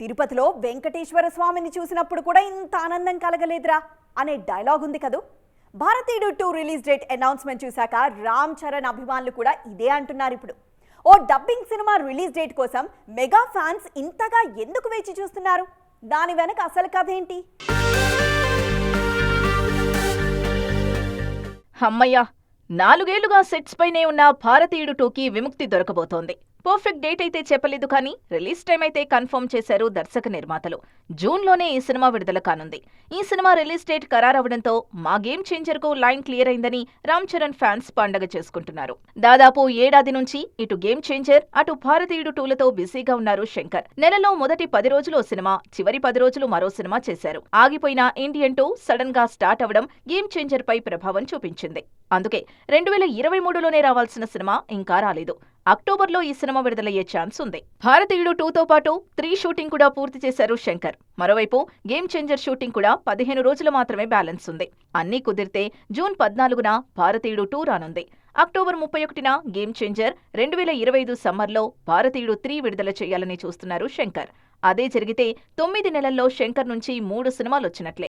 తిరుపతిలో వెంకటేశ్వర స్వామిని చూసినప్పుడు కూడా ఇంత ఆనందం కలగలేదురా అనే డైలాగ్ ఉంది కదూ. భారతీయుడు టూ రిలీజ్ డేట్ అనౌన్స్మెంట్ చూశాక రామ్ చరణ్ అభిమానులు కూడా ఇదే అంటున్నారు ఇప్పుడు. ఓ డబ్బింగ్ సినిమా రిలీజ్ డేట్ కోసం మెగా ఫ్యాన్స్ ఇంతగా ఎందుకు వేచి చూస్తున్నారు? దాని వెనక అసలు కథ ఏంటి? హమ్మయ్యా నాలుగేళ్ళుగా సెట్స్ పైనే ఉన్న భారతీయుడు టూకి విముక్తి దొరకబోతోంది. పర్ఫెక్ట్ డేట్ అయితే చెప్పలేదు కానీ రిలీజ్ టైం అయితే కన్ఫర్మ్ చేశారు దర్శక నిర్మాతలు. జూన్లోనే ఈ సినిమా విడుదల కానుంది. ఈ సినిమా రిలీజ్ డేట్ ఖరారవడంతో మా గేమ్ చేంజర్కు లైన్ క్లియర్ అయిందని రామ్ చరణ్ ఫ్యాన్స్ పండగ చేసుకుంటున్నారు. దాదాపు ఏడాది నుంచి ఇటు గేమ్ చేంజర్ అటు భారతీయుడు టూలతో బిజీగా ఉన్నారు శంకర్. నెలలో మొదటి పది రోజులు ఓ సినిమా చివరి పది రోజులు మరో సినిమా చేశారు. ఆగిపోయిన ఇండియన్ టూ సడన్గా స్టార్ట్ అవడం గేమ్ చేంజర్ పై ప్రభావం చూపించింది. అందుకే రెండు వేల ఇరవై మూడులోనే రావాల్సిన సినిమా ఇంకా రాలేదు. అక్టోబర్లో ఈ సినిమా విడుదలయ్యే ఛాన్స్ ఉంది. భారతీయుడు టూతో పాటు త్రీ షూటింగ్ కూడా పూర్తి చేశారు శంకర్. మరోవైపు గేమ్ చేంజర్ షూటింగ్ కూడా పదిహేను రోజులు మాత్రమే బ్యాలెన్స్ ఉంది. అన్నీ కుదిరితే జూన్ పద్నాలుగున భారతీయుడు టూ రానుంది. అక్టోబర్ ముప్పై ఒకటిన గేమ్ చేంజర్ రెండు వేల ఇరవై ఐదు సమ్మర్లో భారతీయుడు త్రీ విడుదల చేయాలని చూస్తున్నారు శంకర్. అదే జరిగితే తొమ్మిది నెలల్లో శంకర్ నుంచి మూడు సినిమాలు వచ్చినట్లే.